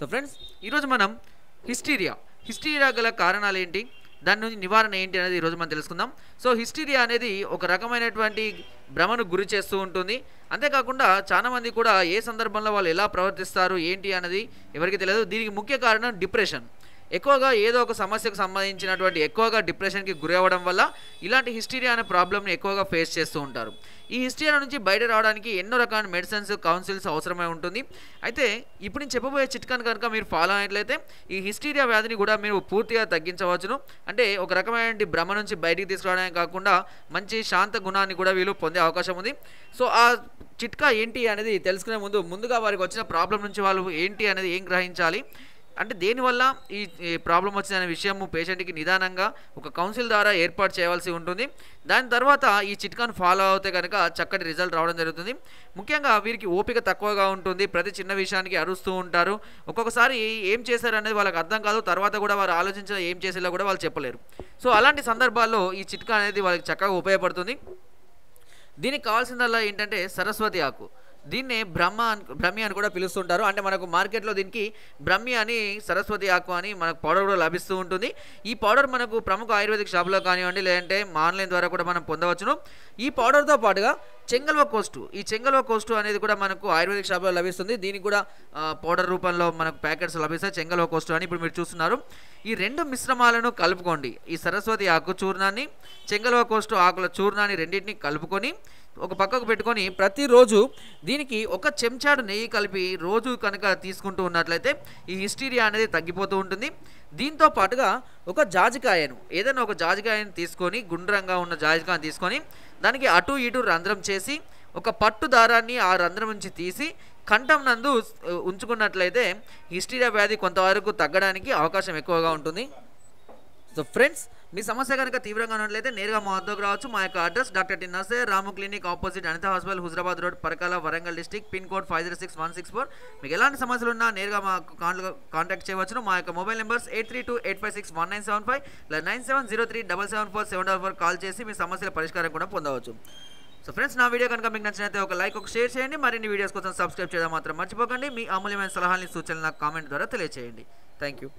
So friends ఈరోజు మనం hysteria. Hysteria గల కారణాలు ఏంటి దాని నుంచి నివారణ ఏంటి అనేది ఈరోజు మనం తెలుసుకుందాం. సో హిస్టీరియా అనేది ఒక రకమైనటువంటి భ్రమను గురి చేస్తూ ఉంటుంది. అంతేకాకుండా చాలామంది కూడా ఏ సందర్భంలో వాళ్ళు ఎలా ప్రవర్తిస్తారు ఏంటి అనేది ఎవరికి తెలియదు. దీనికి ముఖ్య కారణం డిప్రెషన్. ఎక్కువగా ఏదో ఒక సమస్యకు సంబంధించినటువంటి ఎక్కువగా డిప్రెషన్కి గురి అవ్వడం వల్ల ఇలాంటి హిస్టీరియా అనే ప్రాబ్లమ్ని ఎక్కువగా ఫేస్ చేస్తూ ఉంటారు. ఈ హిస్టీరియా నుంచి బయట రావడానికి ఎన్నో రకాల మెడిసిన్స్ కౌన్సిల్స్ అవసరమై ఉంటుంది. అయితే ఇప్పుడు నేను చెప్పబోయే చిట్కాను కనుక మీరు ఫాలో అయినట్లయితే ఈ హిస్టీరియా వ్యాధిని కూడా మీరు పూర్తిగా తగ్గించవచ్చును. అంటే ఒక రకమైన భ్రమ నుంచి బయటికి తీసుకురావడమే కాకుండా మంచి శాంత గుణాన్ని కూడా వీళ్ళు పొందే అవకాశం ఉంది. సో ఆ చిట్కా ఏంటి అనేది తెలుసుకునే ముందు ముందుగా వారికి వచ్చిన ప్రాబ్లం నుంచి వాళ్ళు ఏంటి అనేది ఏం గ్రహించాలి? అంటే దేనివల్ల ఈ ప్రాబ్లం వచ్చిందనే విషయము పేషెంట్కి నిదానంగా ఒక కౌన్సిల్ ద్వారా ఏర్పాటు చేయవలసి ఉంటుంది. దాని తర్వాత ఈ చిట్కాను ఫాలో అవుతే కనుక చక్కటి రిజల్ట్ రావడం జరుగుతుంది. ముఖ్యంగా వీరికి ఓపిక తక్కువగా ఉంటుంది. ప్రతి చిన్న విషయానికి అరుస్తూ ఉంటారు. ఒక్కొక్కసారి ఏం చేశారు అనేది వాళ్ళకి అర్థం కాదు. తర్వాత కూడా వారు ఆలోచించిన ఏం చేసేలా కూడా వాళ్ళు చెప్పలేరు. సో అలాంటి సందర్భాల్లో ఈ చిట్కా అనేది వాళ్ళకి చక్కగా ఉపయోగపడుతుంది. దీనికి కావాల్సిందల్లా ఏంటంటే సరస్వతి ఆకు. దీన్నే బ్రహ్మ అని బ్రహ్మి అని కూడా పిలుస్తుంటారు. అంటే మనకు మార్కెట్లో దీనికి బ్రహ్మి అని సరస్వతి ఆక్వా అని మనకు పౌడర్ కూడా లభిస్తూ ఉంటుంది. ఈ పౌడర్ మనకు ప్రముఖ ఆయుర్వేదిక్ షాప్లో కానివ్వండి లేదంటే ఆన్లైన్ ద్వారా కూడా మనం పొందవచ్చును. ఈ పౌడర్తో పాటుగా చెంగల్వ కోస్టు. ఈ చెంగల్వ కోస్టు అనేది కూడా మనకు ఆయుర్వేదిక్ షాప్లో లభిస్తుంది. దీనికి కూడా పౌడర్ రూపంలో మనకు ప్యాకెట్స్ లభిస్తాయి చెంగల్వ కోస్టు అని ఇప్పుడు మీరు చూస్తున్నారు. ఈ రెండు మిశ్రమాలను కలుపుకోండి. ఈ సరస్వతి ఆకు చూర్ణాన్ని చెంగల్వ కోస్టు ఆకుల చూర్ణాన్ని రెండింటిని కలుపుకొని ఒక పక్కకు పెట్టుకొని ప్రతిరోజు దీనికి ఒక చెంచాడు నెయ్యి కలిపి రోజు కనుక తీసుకుంటూ ఉన్నట్లయితే ఈ హిస్టీరియా అనేది తగ్గిపోతూ ఉంటుంది. దీంతో పాటుగా ఒక జాజికాయను ఏదైనా ఒక జాజికాయను తీసుకొని గుండ్రంగా ఉన్న జాజికాయను తీసుకొని దానికి అటు ఇటు రంధ్రం చేసి ఒక పట్టు దారాన్ని ఆ రంధ్రం నుంచి తీసి కంఠం నందు ఉంచుకున్నట్లయితే హిస్టీరియా వ్యాధి కొంతవరకు తగ్గడానికి అవకాశం ఎక్కువగా ఉంటుంది. సో ఫ్రెండ్స్ మీ సమస్య కనుక తీవ్రంగా ఉన్నట్లయితే నేరుగా మా వద్దకు రావచ్చు. మా యొక్క address doctor T Ramu clinic opposite Anitha hospital Huzurabad road Parakala Warangal district pin code five zero six one six four. మీకు ఎలాంటి సమస్యలు ఉన్నా నేరుగా మా కాంటాక్ట్ చేయవచ్చును. మా యొక్క mobile numbers eight three two eight five six one nine seven five ఇలా nine seven zero three double seven four seven double four call చేసి మీ సమస్యల పరిష్కారం కూడా పొందవచ్చు. సో ఫ్రెండ్స్ నా వీడియో కనుక మీకు నచ్చినైతే ఒక లైక్ ఒక షేర్ చేయండి. మరిన్ని వీడియోస్ కోసం సబ్స్క్రైబ్ చేయడం మాత్రం మర్చిపోకండి. మీ అమూల్యమైన సలహాలని సూచనలు నాకు కామెంట్ ద్వారా తెలియజేయండి థ్యాంక్ యూ